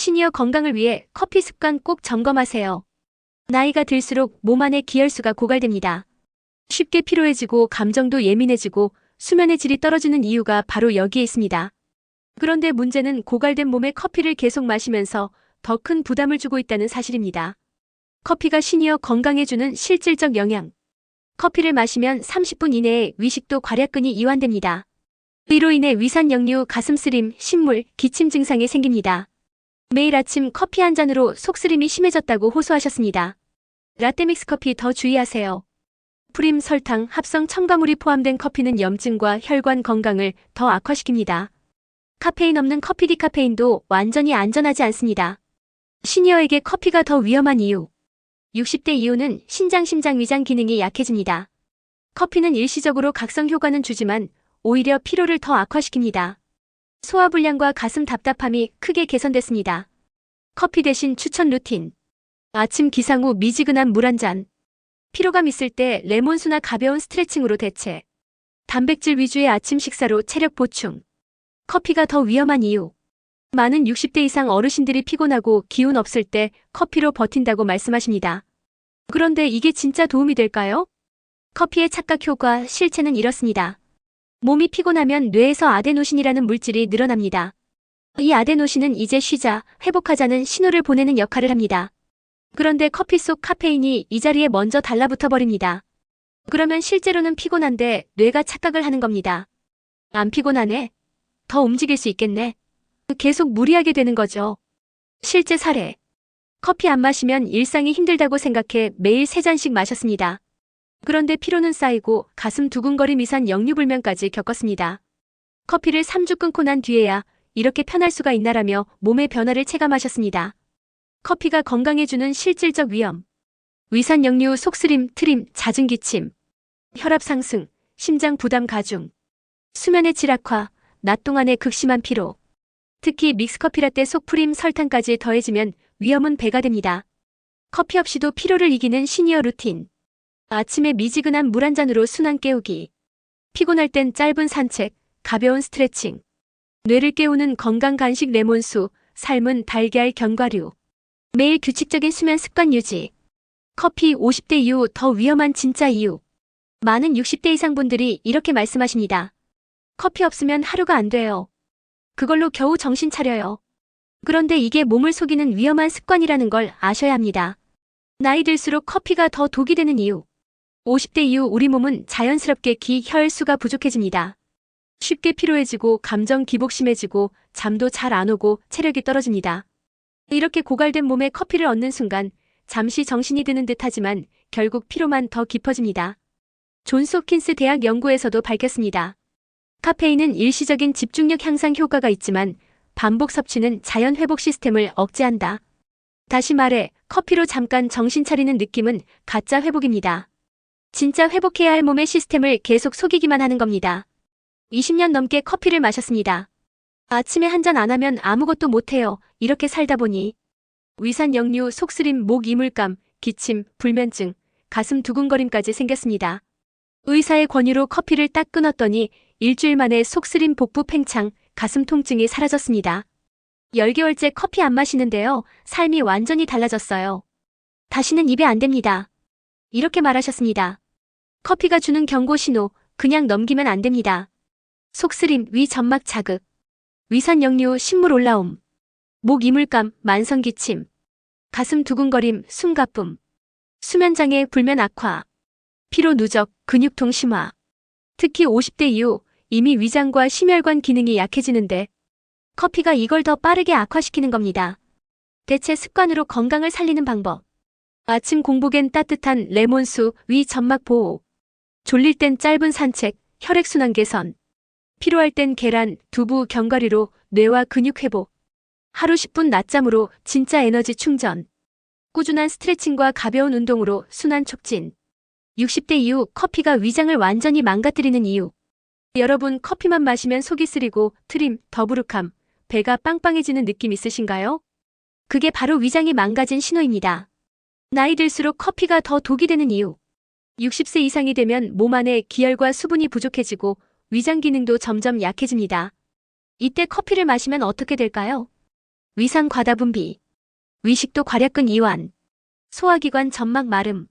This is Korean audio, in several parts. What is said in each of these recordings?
시니어 건강을 위해 커피 습관 꼭 점검하세요. 나이가 들수록 몸 안의 기혈수가 고갈됩니다. 쉽게 피로해지고 감정도 예민해지고 수면의 질이 떨어지는 이유가 바로 여기에 있습니다. 그런데 문제는 고갈된 몸에 커피를 계속 마시면서 더 큰 부담을 주고 있다는 사실입니다. 커피가 시니어 건강에 주는 실질적 영향. 커피를 마시면 30분 이내에 위식도 괄약근이 이완됩니다. 이로 인해 위산 역류, 가슴 쓰림, 신물, 기침 증상이 생깁니다. 매일 아침 커피 한 잔으로 속쓰림이 심해졌다고 호소하셨습니다. 라떼 믹스 커피 더 주의하세요. 프림, 설탕, 합성 첨가물이 포함된 커피는 염증과 혈관 건강을 더 악화시킵니다. 카페인 없는 커피 디카페인도 완전히 안전하지 않습니다. 시니어에게 커피가 더 위험한 이유. 60대 이후는 신장, 심장, 위장 기능이 약해집니다. 커피는 일시적으로 각성 효과는 주지만 오히려 피로를 더 악화시킵니다. 소화불량과 가슴 답답함이 크게 개선됐습니다. 커피 대신 추천 루틴. 아침 기상 후 미지근한 물 한 잔. 피로감 있을 때 레몬수나 가벼운 스트레칭으로 대체. 단백질 위주의 아침 식사로 체력 보충. 커피가 더 위험한 이유. 많은 60대 이상 어르신들이 피곤하고 기운 없을 때 커피로 버틴다고 말씀하십니다. 그런데 이게 진짜 도움이 될까요? 커피의 착각 효과 실체는 이렇습니다. 몸이 피곤하면 뇌에서 아데노신이라는 물질이 늘어납니다. 이 아데노신은 이제 쉬자, 회복하자는 신호를 보내는 역할을 합니다. 그런데 커피 속 카페인이 이 자리에 먼저 달라붙어 버립니다. 그러면 실제로는 피곤한데 뇌가 착각을 하는 겁니다. 안 피곤하네? 더 움직일 수 있겠네? 계속 무리하게 되는 거죠. 실제 사례. 커피 안 마시면 일상이 힘들다고 생각해 매일 세 잔씩 마셨습니다. 그런데 피로는 쌓이고 가슴 두근거림 이산 역류불면까지 겪었습니다. 커피를 3주 끊고 난 뒤에야 이렇게 편할 수가 있나라며 몸의 변화를 체감하셨습니다. 커피가 건강에 주는 실질적 위험. 위산 역류, 속쓰림, 트림, 잦은 기침, 혈압 상승, 심장 부담 가중, 수면의 질 악화, 낮 동안의 극심한 피로. 특히 믹스커피 라떼 속프림 설탕까지 더해지면 위험은 배가 됩니다. 커피 없이도 피로를 이기는 시니어 루틴. 아침에 미지근한 물 한 잔으로 순환 깨우기. 피곤할 땐 짧은 산책, 가벼운 스트레칭. 뇌를 깨우는 건강 간식 레몬수, 삶은 달걀 견과류. 매일 규칙적인 수면 습관 유지. 커피 50대 이후 더 위험한 진짜 이유. 많은 60대 이상 분들이 이렇게 말씀하십니다. 커피 없으면 하루가 안 돼요. 그걸로 겨우 정신 차려요. 그런데 이게 몸을 속이는 위험한 습관이라는 걸 아셔야 합니다. 나이 들수록 커피가 더 독이 되는 이유. 50대 이후 우리 몸은 자연스럽게 기, 혈, 수가 부족해집니다. 쉽게 피로해지고 감정 기복 심해지고 잠도 잘 안 오고 체력이 떨어집니다. 이렇게 고갈된 몸에 커피를 얻는 순간 잠시 정신이 드는 듯 하지만 결국 피로만 더 깊어집니다. 존스 홉킨스 대학 연구에서도 밝혔습니다. 카페인은 일시적인 집중력 향상 효과가 있지만 반복 섭취는 자연 회복 시스템을 억제한다. 다시 말해 커피로 잠깐 정신 차리는 느낌은 가짜 회복입니다. 진짜 회복해야 할 몸의 시스템을 계속 속이기만 하는 겁니다. 20년 넘게 커피를 마셨습니다. 아침에 한 잔 안 하면 아무것도 못해요. 이렇게 살다 보니 위산 역류, 속쓰림, 목 이물감, 기침, 불면증, 가슴 두근거림까지 생겼습니다. 의사의 권유로 커피를 딱 끊었더니 일주일 만에 속쓰림, 복부 팽창, 가슴 통증이 사라졌습니다. 10개월째 커피 안 마시는데요. 삶이 완전히 달라졌어요. 다시는 입에 안 됩니다. 이렇게 말하셨습니다. 커피가 주는 경고 신호, 그냥 넘기면 안 됩니다. 속쓰림, 위 점막 자극, 위산 역류, 신물 올라옴, 목 이물감, 만성 기침, 가슴 두근거림, 숨가쁨, 수면장애, 불면 악화, 피로 누적, 근육통 심화. 특히 50대 이후 이미 위장과 심혈관 기능이 약해지는데 커피가 이걸 더 빠르게 악화시키는 겁니다. 대체 습관으로 건강을 살리는 방법. 아침 공복엔 따뜻한 레몬수, 위 점막 보호. 졸릴 땐 짧은 산책, 혈액순환 개선. 피로할 땐 계란, 두부, 견과류로 뇌와 근육 회복. 하루 10분 낮잠으로 진짜 에너지 충전. 꾸준한 스트레칭과 가벼운 운동으로 순환 촉진. 60대 이후 커피가 위장을 완전히 망가뜨리는 이유. 여러분 커피만 마시면 속이 쓰리고 트림, 더부룩함, 배가 빵빵해지는 느낌 있으신가요? 그게 바로 위장이 망가진 신호입니다. 나이 들수록 커피가 더 독이 되는 이유. 60세 이상이 되면 몸 안에 기혈과 수분이 부족해지고 위장 기능도 점점 약해집니다. 이때 커피를 마시면 어떻게 될까요? 위산 과다 분비, 위식도 괄약근 이완, 소화기관 점막 마름.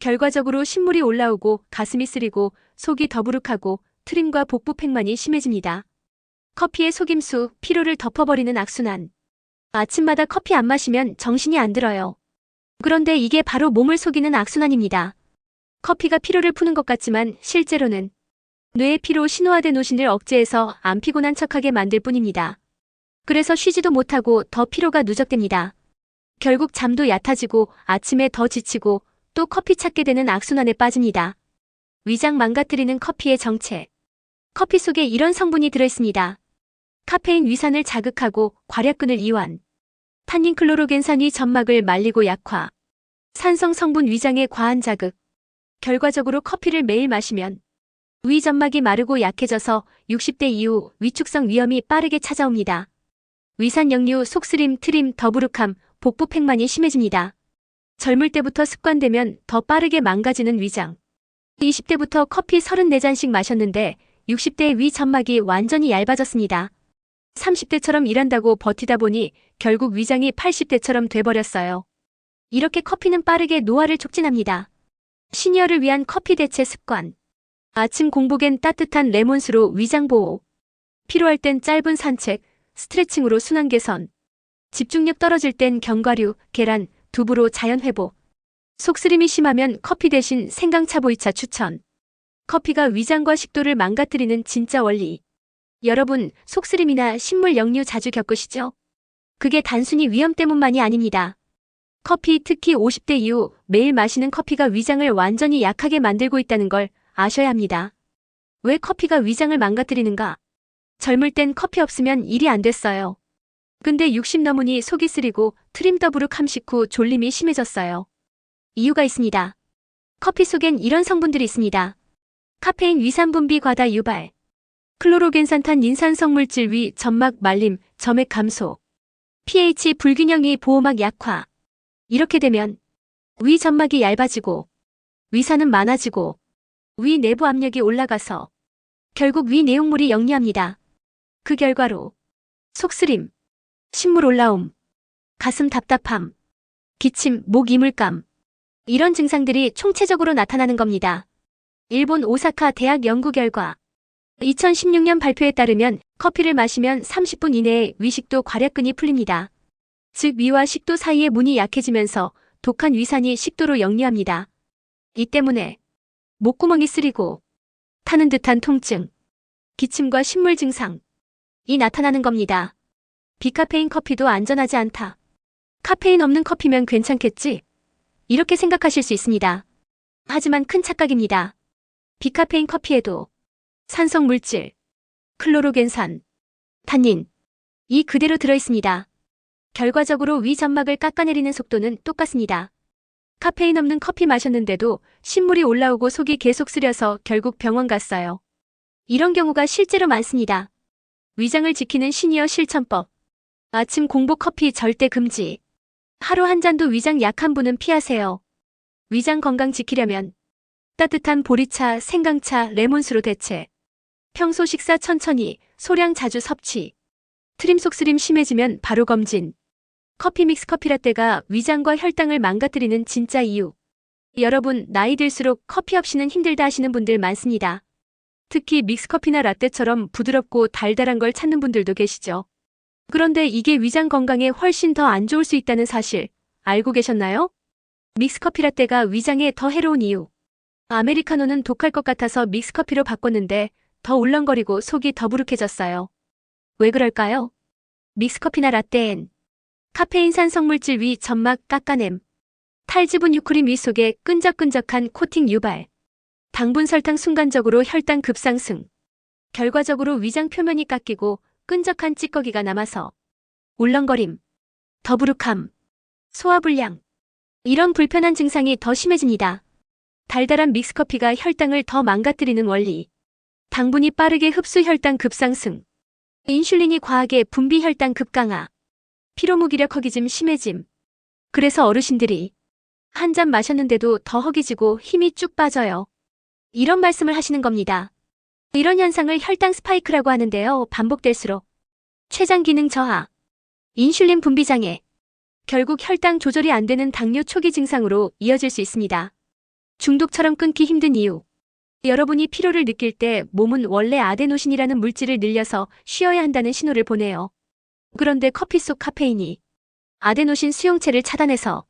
결과적으로 신물이 올라오고 가슴이 쓰리고 속이 더부룩하고 트림과 복부 팽만이 심해집니다. 커피의 속임수, 피로를 덮어버리는 악순환. 아침마다 커피 안 마시면 정신이 안 들어요. 그런데 이게 바로 몸을 속이는 악순환입니다. 커피가 피로를 푸는 것 같지만 실제로는 뇌의 피로 신호화된 노신을 억제해서 안 피곤한 척하게 만들 뿐입니다. 그래서 쉬지도 못하고 더 피로가 누적됩니다. 결국 잠도 얕아지고 아침에 더 지치고 또 커피 찾게 되는 악순환에 빠집니다. 위장 망가뜨리는 커피의 정체. 커피 속에 이런 성분이 들어있습니다. 카페인 위산을 자극하고 괄약근을 이완. 탄닌 클로로겐산이 점막을 말리고 약화. 산성 성분 위장의 과한 자극. 결과적으로 커피를 매일 마시면 위 점막이 마르고 약해져서 60대 이후 위축성 위염이 빠르게 찾아옵니다. 위산 역류, 속쓰림, 트림, 더부룩함, 복부 팽만이 심해집니다. 젊을 때부터 습관되면 더 빠르게 망가지는 위장. 20대부터 커피 34잔씩 마셨는데 60대 위 점막이 완전히 얇아졌습니다. 30대처럼 일한다고 버티다 보니 결국 위장이 80대처럼 돼버렸어요. 이렇게 커피는 빠르게 노화를 촉진합니다. 시니어를 위한 커피 대체 습관. 아침 공복엔 따뜻한 레몬수로 위장 보호. 필요할 땐 짧은 산책, 스트레칭으로 순환 개선. 집중력 떨어질 땐 견과류, 계란, 두부로 자연 회복. 속쓰림이 심하면 커피 대신 생강차 보이차 추천. 커피가 위장과 식도를 망가뜨리는 진짜 원리. 여러분, 속쓰림이나 식물 역류 자주 겪으시죠? 그게 단순히 위험 때문만이 아닙니다. 커피 특히 50대 이후 매일 마시는 커피가 위장을 완전히 약하게 만들고 있다는 걸 아셔야 합니다. 왜 커피가 위장을 망가뜨리는가? 젊을 땐 커피 없으면 일이 안 됐어요. 근데 60 넘으니 속이 쓰리고 트림 더부룩 함식 후 졸림이 심해졌어요. 이유가 있습니다. 커피 속엔 이런 성분들이 있습니다. 카페인 위산 분비 과다 유발, 클로로겐산탄 인산성 물질 위 점막 말림, 점액 감소, pH 불균형이 보호막 약화. 이렇게 되면 위 점막이 얇아지고 위산은 많아지고 위 내부 압력이 올라가서 결국 위 내용물이 역류합니다. 그 결과로 속쓰림, 신물 올라옴, 가슴 답답함, 기침, 목 이물감 이런 증상들이 총체적으로 나타나는 겁니다. 일본 오사카 대학 연구 결과 2016년 발표에 따르면 커피를 마시면 30분 이내에 위식도 괄약근이 풀립니다. 즉 위와 식도 사이의 문이 약해지면서 독한 위산이 식도로 역류합니다. 이 때문에 목구멍이 쓰리고 타는 듯한 통증, 기침과 신물 증상 이 나타나는 겁니다. 비카페인 커피도 안전하지 않다. 카페인 없는 커피면 괜찮겠지? 이렇게 생각하실 수 있습니다. 하지만 큰 착각입니다. 비카페인 커피에도 산성 물질, 클로로겐산, 탄닌, 이 그대로 들어있습니다. 결과적으로 위 점막을 깎아내리는 속도는 똑같습니다. 카페인 없는 커피 마셨는데도 신물이 올라오고 속이 계속 쓰려서 결국 병원 갔어요. 이런 경우가 실제로 많습니다. 위장을 지키는 시니어 실천법. 아침 공복 커피 절대 금지. 하루 한 잔도 위장 약한 분은 피하세요. 위장 건강 지키려면 따뜻한 보리차, 생강차, 레몬수로 대체. 평소 식사 천천히, 소량 자주 섭취. 트림 속쓰림 심해지면 바로 검진. 커피 믹스 커피라떼가 위장과 혈당을 망가뜨리는 진짜 이유. 여러분, 나이 들수록 커피 없이는 힘들다 하시는 분들 많습니다. 특히 믹스커피나 라떼처럼 부드럽고 달달한 걸 찾는 분들도 계시죠. 그런데 이게 위장 건강에 훨씬 더 안 좋을 수 있다는 사실 알고 계셨나요? 믹스커피 라떼가 위장에 더 해로운 이유. 아메리카노는 독할 것 같아서 믹스커피로 바꿨는데 더 울렁거리고 속이 더부룩해졌어요. 왜 그럴까요? 믹스커피나 라떼엔 카페인 산 성물질 위 점막 깎아냄, 탈지분 유크림 위 속에 끈적끈적한 코팅 유발, 당분 설탕 순간적으로 혈당 급상승, 결과적으로 위장 표면이 깎이고 끈적한 찌꺼기가 남아서 울렁거림, 더부룩함, 소화불량 이런 불편한 증상이 더 심해집니다. 달달한 믹스커피가 혈당을 더 망가뜨리는 원리. 당분이 빠르게 흡수 혈당 급상승. 인슐린이 과하게 분비 혈당 급강하. 피로 무기력 허기짐 심해짐. 그래서 어르신들이 한 잔 마셨는데도 더 허기지고 힘이 쭉 빠져요. 이런 말씀을 하시는 겁니다. 이런 현상을 혈당 스파이크라고 하는데요. 반복될수록 췌장 기능 저하, 인슐린 분비 장애. 결국 혈당 조절이 안 되는 당뇨 초기 증상으로 이어질 수 있습니다. 중독처럼 끊기 힘든 이유. 여러분이 피로를 느낄 때 몸은 원래 아데노신이라는 물질을 늘려서 쉬어야 한다는 신호를 보내요. 그런데 커피 속 카페인이 아데노신 수용체를 차단해서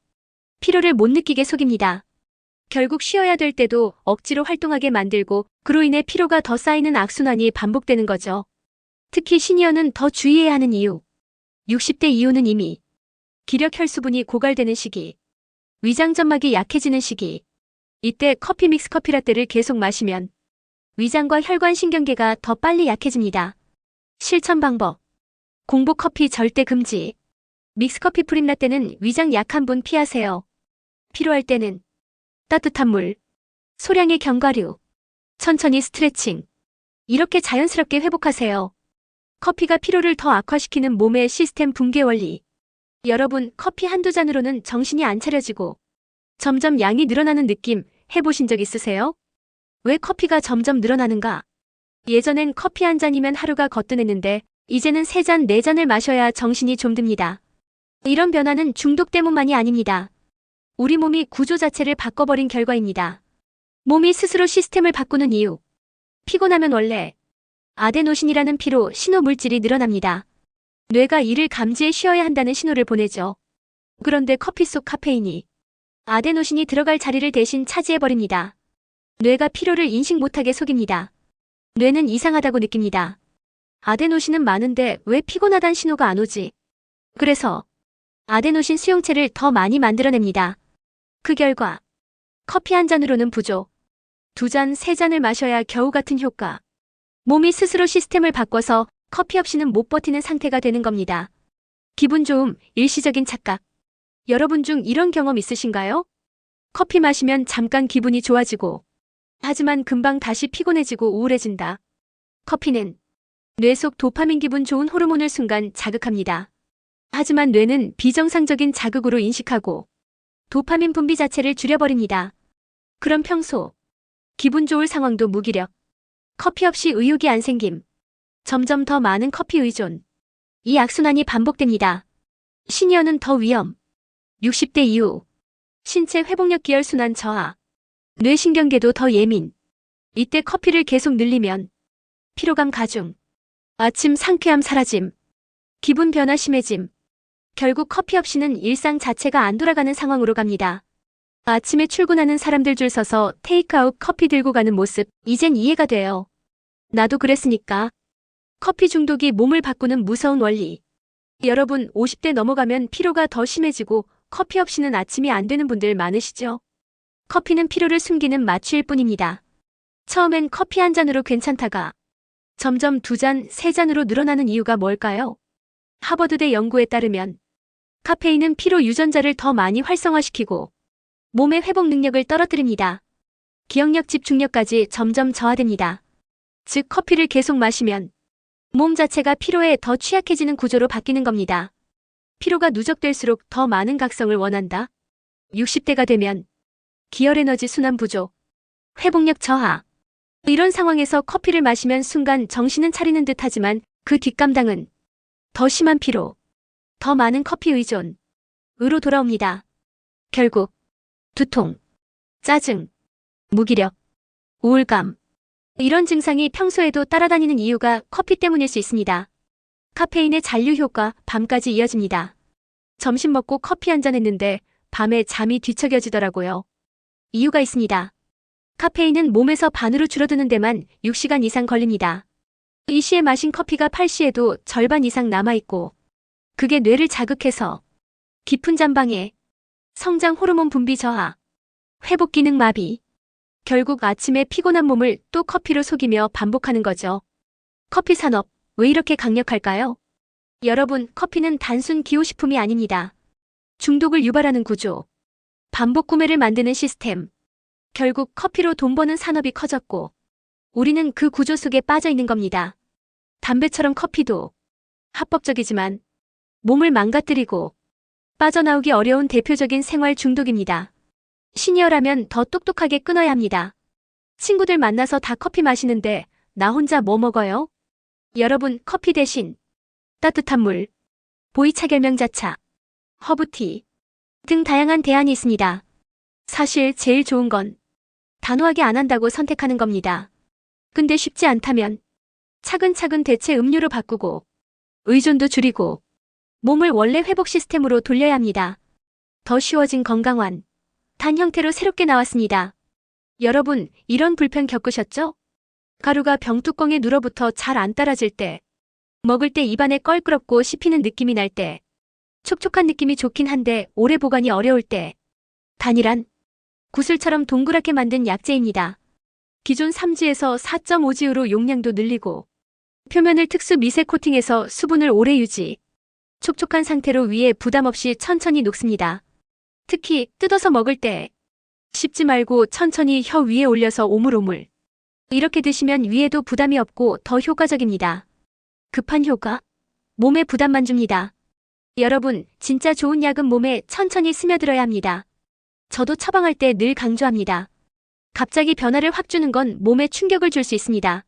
피로를 못 느끼게 속입니다. 결국 쉬어야 될 때도 억지로 활동하게 만들고 그로 인해 피로가 더 쌓이는 악순환이 반복되는 거죠. 특히 시니어는 더 주의해야 하는 이유. 60대 이후는 이미 기력 혈수분이 고갈되는 시기, 위장 점막이 약해지는 시기. 이때 커피 믹스 커피 라떼를 계속 마시면 위장과 혈관 신경계가 더 빨리 약해집니다. 실천 방법. 공복 커피 절대 금지. 믹스 커피 프림 라떼는 위장 약한 분 피하세요. 필요할 때는 따뜻한 물, 소량의 견과류, 천천히 스트레칭. 이렇게 자연스럽게 회복하세요. 커피가 피로를 더 악화시키는 몸의 시스템 붕괴 원리. 여러분, 커피 한두 잔으로는 정신이 안 차려지고 점점 양이 늘어나는 느낌 해보신 적 있으세요? 왜 커피가 점점 늘어나는가? 예전엔 커피 한 잔이면 하루가 거뜬했는데 이제는 세 잔, 네 잔을 마셔야 정신이 좀 듭니다. 이런 변화는 중독 때문만이 아닙니다. 우리 몸이 구조 자체를 바꿔버린 결과입니다. 몸이 스스로 시스템을 바꾸는 이유. 피곤하면 원래 아데노신이라는 피로 신호 물질이 늘어납니다. 뇌가 이를 감지해 쉬어야 한다는 신호를 보내죠. 그런데 커피 속 카페인이 아데노신이 들어갈 자리를 대신 차지해버립니다. 뇌가 피로를 인식 못하게 속입니다. 뇌는 이상하다고 느낍니다. 아데노신은 많은데 왜 피곤하단 신호가 안 오지? 그래서 아데노신 수용체를 더 많이 만들어냅니다. 그 결과 커피 한 잔으로는 부족. 두 잔, 세 잔을 마셔야 겨우 같은 효과. 몸이 스스로 시스템을 바꿔서 커피 없이는 못 버티는 상태가 되는 겁니다. 기분 좋음, 일시적인 착각. 여러분 중 이런 경험 있으신가요? 커피 마시면 잠깐 기분이 좋아지고, 하지만 금방 다시 피곤해지고 우울해진다. 커피는 뇌 속 도파민 기분 좋은 호르몬을 순간 자극합니다. 하지만 뇌는 비정상적인 자극으로 인식하고 도파민 분비 자체를 줄여버립니다. 그럼 평소 기분 좋을 상황도 무기력. 커피 없이 의욕이 안 생김. 점점 더 많은 커피 의존. 이 악순환이 반복됩니다. 시니어는 더 위험. 60대 이후 신체 회복력 기혈 순환 저하. 뇌신경계도 더 예민. 이때 커피를 계속 늘리면 피로감 가중. 아침 상쾌함 사라짐. 기분 변화 심해짐. 결국 커피 없이는 일상 자체가 안 돌아가는 상황으로 갑니다. 아침에 출근하는 사람들 줄 서서 테이크아웃 커피 들고 가는 모습, 이젠 이해가 돼요. 나도 그랬으니까. 커피 중독이 몸을 바꾸는 무서운 원리. 여러분, 50대 넘어가면 피로가 더 심해지고 커피 없이는 아침이 안 되는 분들 많으시죠? 커피는 피로를 숨기는 마취일 뿐입니다. 처음엔 커피 한 잔으로 괜찮다가 점점 두 잔, 세 잔으로 늘어나는 이유가 뭘까요? 하버드대 연구에 따르면 카페인은 피로 유전자를 더 많이 활성화시키고 몸의 회복 능력을 떨어뜨립니다. 기억력 집중력까지 점점 저하됩니다. 즉 커피를 계속 마시면 몸 자체가 피로에 더 취약해지는 구조로 바뀌는 겁니다. 피로가 누적될수록 더 많은 각성을 원한다. 60대가 되면 기혈 에너지 순환 부족, 회복력 저하. 이런 상황에서 커피를 마시면 순간 정신은 차리는 듯 하지만 그 뒷감당은 더 심한 피로, 더 많은 커피 의존, 으로 돌아옵니다. 결국 두통, 짜증, 무기력, 우울감. 이런 증상이 평소에도 따라다니는 이유가 커피 때문일 수 있습니다. 카페인의 잔류 효과 밤까지 이어집니다. 점심 먹고 커피 한 잔 했는데 밤에 잠이 뒤척여지더라고요. 이유가 있습니다. 카페인은 몸에서 반으로 줄어드는 데만 6시간 이상 걸립니다. 이 시에 마신 커피가 8시에도 절반 이상 남아있고 그게 뇌를 자극해서 깊은 잠방에 성장 호르몬 분비 저하, 회복 기능 마비. 결국 아침에 피곤한 몸을 또 커피로 속이며 반복하는 거죠. 커피 산업, 왜 이렇게 강력할까요? 여러분, 커피는 단순 기호식품이 아닙니다. 중독을 유발하는 구조, 반복 구매를 만드는 시스템. 결국 커피로 돈 버는 산업이 커졌고, 우리는 그 구조 속에 빠져 있는 겁니다. 담배처럼 커피도 합법적이지만 몸을 망가뜨리고 빠져나오기 어려운 대표적인 생활 중독입니다. 시니어라면 더 똑똑하게 끊어야 합니다. 친구들 만나서 다 커피 마시는데 나 혼자 뭐 먹어요? 여러분, 커피 대신 따뜻한 물, 보이차 결명자차, 허브티 등 다양한 대안이 있습니다. 사실 제일 좋은 건 단호하게 안 한다고 선택하는 겁니다. 근데 쉽지 않다면 차근차근 대체 음료로 바꾸고 의존도 줄이고 몸을 원래 회복 시스템으로 돌려야 합니다. 더 쉬워진 건강환 단 형태로 새롭게 나왔습니다. 여러분 이런 불편 겪으셨죠? 가루가 병뚜껑에 눌어붙어 잘 안 따라질 때 먹을 때 입안에 껄끄럽고 씹히는 느낌이 날 때, 촉촉한 느낌이 좋긴 한데 오래 보관이 어려울 때, 단일한 구슬처럼 동그랗게 만든 약재입니다. 기존 3지에서 4.5지으로 용량도 늘리고, 표면을 특수 미세 코팅해서 수분을 오래 유지, 촉촉한 상태로 위에 부담 없이 천천히 녹습니다. 특히 뜯어서 먹을 때 씹지 말고 천천히 혀 위에 올려서 오물오물. 이렇게 드시면 위에도 부담이 없고 더 효과적입니다. 급한 효과? 몸에 부담만 줍니다. 여러분, 진짜 좋은 약은 몸에 천천히 스며들어야 합니다. 저도 처방할 때 늘 강조합니다. 갑자기 변화를 확 주는 건 몸에 충격을 줄 수 있습니다.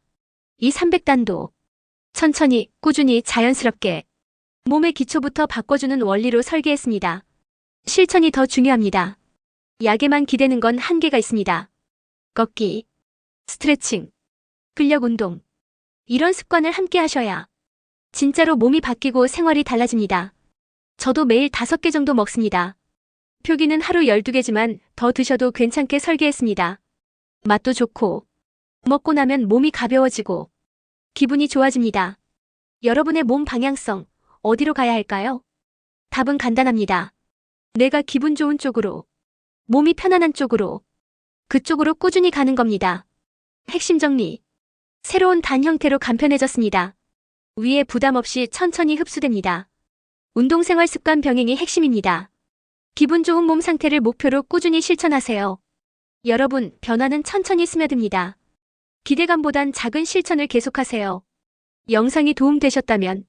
이 300단도 천천히, 꾸준히, 자연스럽게 몸의 기초부터 바꿔주는 원리로 설계했습니다. 실천이 더 중요합니다. 약에만 기대는 건 한계가 있습니다. 걷기, 스트레칭, 근력 운동. 이런 습관을 함께 하셔야 진짜로 몸이 바뀌고 생활이 달라집니다. 저도 매일 5개 정도 먹습니다. 표기는 하루 12개지만 더 드셔도 괜찮게 설계했습니다. 맛도 좋고, 먹고 나면 몸이 가벼워지고, 기분이 좋아집니다. 여러분의 몸 방향성, 어디로 가야 할까요? 답은 간단합니다. 내가 기분 좋은 쪽으로, 몸이 편안한 쪽으로, 그쪽으로 꾸준히 가는 겁니다. 핵심 정리. 새로운 단 형태로 간편해졌습니다. 위에 부담 없이 천천히 흡수됩니다. 운동생활 습관 병행이 핵심입니다. 기분 좋은 몸 상태를 목표로 꾸준히 실천하세요. 여러분, 변화는 천천히 스며듭니다. 기대감보단 작은 실천을 계속하세요. 영상이 도움되셨다면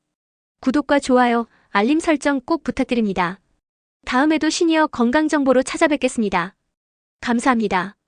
구독과 좋아요, 알림 설정 꼭 부탁드립니다. 다음에도 시니어 건강 정보로 찾아뵙겠습니다. 감사합니다.